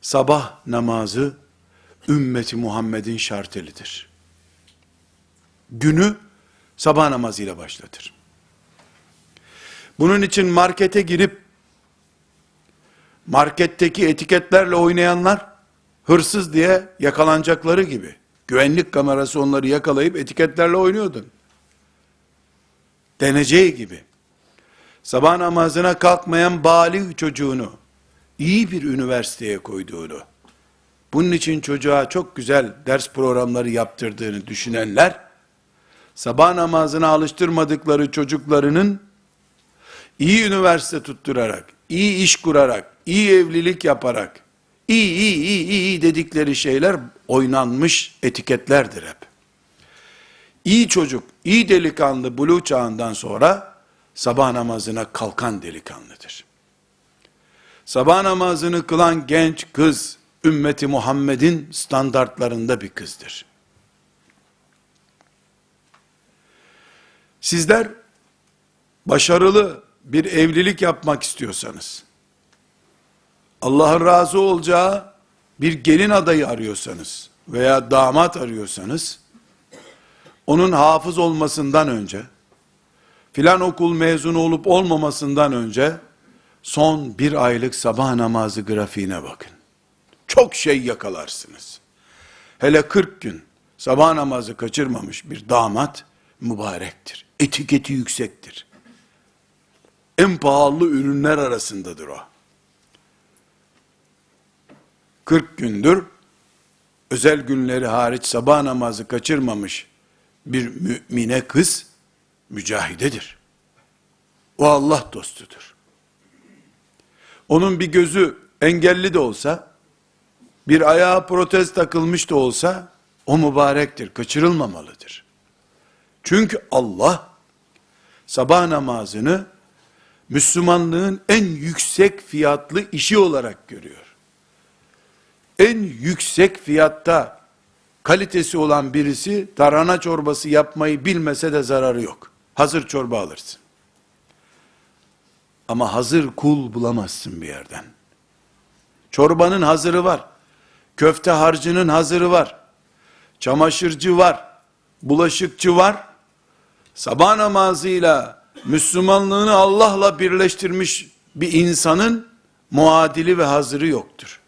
sabah namazı ümmeti Muhammed'in şartelidir. Günü sabah namazıyla başlatır. Bunun için markete girip marketteki etiketlerle oynayanlar hırsız diye yakalanacakları gibi. Güvenlik kamerası onları yakalayıp etiketlerle oynuyordun. Deneceği gibi. Sabah namazına kalkmayan balik çocuğunu iyi bir üniversiteye koyduğunu, bunun için çocuğa çok güzel ders programları yaptırdığını düşünenler, sabah namazına alıştırmadıkları çocuklarının iyi üniversite tutturarak, iyi iş kurarak, iyi evlilik yaparak, iyi iyi iyi iyi dedikleri şeyler oynanmış etiketlerdir hep. İyi çocuk, iyi delikanlı buluğ çağından sonra sabah namazına kalkan delikanlıdır. Sabah namazını kılan genç kız, ümmeti Muhammed'in standartlarında bir kızdır. Sizler başarılı bir evlilik yapmak istiyorsanız, Allah'ın razı olacağı bir gelin adayı arıyorsanız veya damat arıyorsanız, onun hafız olmasından önce, filan okul mezunu olup olmamasından önce, son bir aylık sabah namazı grafiğine bakın. Çok şey yakalarsınız. Hele 40 gün sabah namazı kaçırmamış bir damat mübarektir. Etiketi yüksektir. En pahalı ürünler arasındadır o. 40 gündür özel günleri hariç sabah namazı kaçırmamış bir mümine kız mücahidedir. O Allah dostudur. Onun bir gözü engelli de olsa, bir ayağı protez takılmış da olsa, o mübarektir, kaçırılmamalıdır. Çünkü Allah, sabah namazını, Müslümanlığın en yüksek fiyatlı işi olarak görüyor. En yüksek fiyatta kalitesi olan birisi tarhana çorbası yapmayı bilmese de zararı yok. Hazır çorba alırsın. Ama hazır kul bulamazsın bir yerden. Çorbanın hazırı var. Köfte harcının hazırı var. Çamaşırcı var. Bulaşıkçı var. Sabah namazıyla Müslümanlığını Allah'la birleştirmiş bir insanın muadili ve hazırı yoktur.